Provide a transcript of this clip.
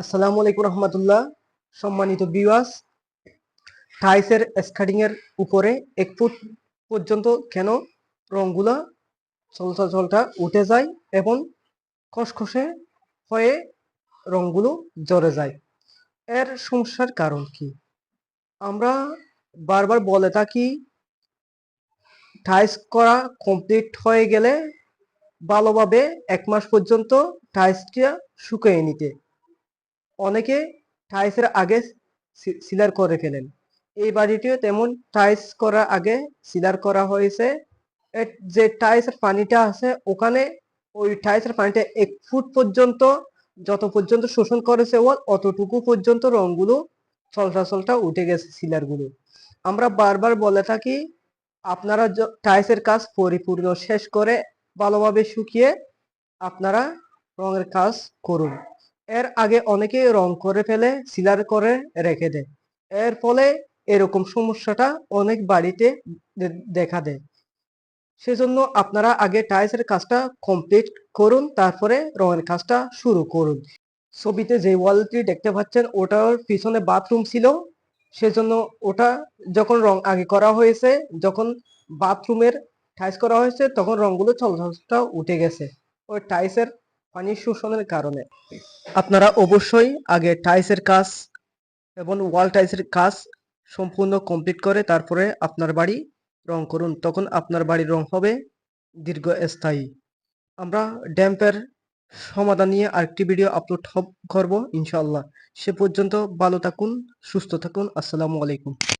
আসসালামু আলাইকুম রহমতুল্লাহ। সম্মানিত বিওয়াস টাইসের স্কার্টিং এর উপরে এক ফুট পর্যন্ত কেন রংগুলা চলটা উঠে যায় এবং খসখসে হয়ে রংগুলো জ্বরে যায়। এর সমস্যার কারণ কি? আমরা বারবার বলে থাকি টাইস করা কমপ্লিট হয়ে গেলে ভালোভাবে এক মাস পর্যন্ত টাইসটা শুকিয়ে নিতে। অনেকে টাইসের আগে সিলার করে ফেলেন। এই বাড়িটিও তেমন টাইস করার আগে সিলার করা হয়েছে। যে টাইসের পানিটা আছে, ওখানে ওই টাইসের পানিটা এক ফুট পর্যন্ত, যত পর্যন্ত শোষণ করেছে ওয়াল অতটুকু পর্যন্ত রংগুলো চলটা চলটা উঠে গেছে সিলারগুলো। আমরা বারবার বলে থাকি, আপনারা টাইসের কাজ পরিপূর্ণ শেষ করে ভালোভাবে শুকিয়ে আপনারা রঙের কাজ করুন। এর আগে অনেকে রং করে ফেলে, সিলার করে রেখে দেয়। এর ফলে এরকম সমস্যাটা অনেক বাড়িতে দেখা দেয়। সেজন্য আপনারা আগে টাইলসের কাজটা কমপ্লিট করুন, তারপরে রঙের কাজটা শুরু করুন। ছবিতে যে ওয়ালটি দেখতে পাচ্ছেন, ওটার পিছনে বাথরুম ছিল। সেজন্য ওটা যখন রং আগে করা হয়েছে, যখন বাথরুমের টাইলস করা হয়েছে, তখন রংগুলো চলচলটা উঠে গেছে। ওই টাইলসের পানি শোষণের কারণে। আপনারা অবশ্যই আগে টাইসের কাজ এবং ওয়াল টাইসের কাজ সম্পূর্ণ কমপ্লিট করে তারপরে আপনার বাড়ি রং করুন। তখন আপনার বাড়ির রং হবে দীর্ঘস্থায়ী। আমরা ড্যাম্পের সমাধান নিয়ে আরেকটি ভিডিও আপলোড করব ইনশাআল্লাহ। সে পর্যন্ত ভালো থাকুন, সুস্থ থাকুন। আসসালামু আলাইকুম।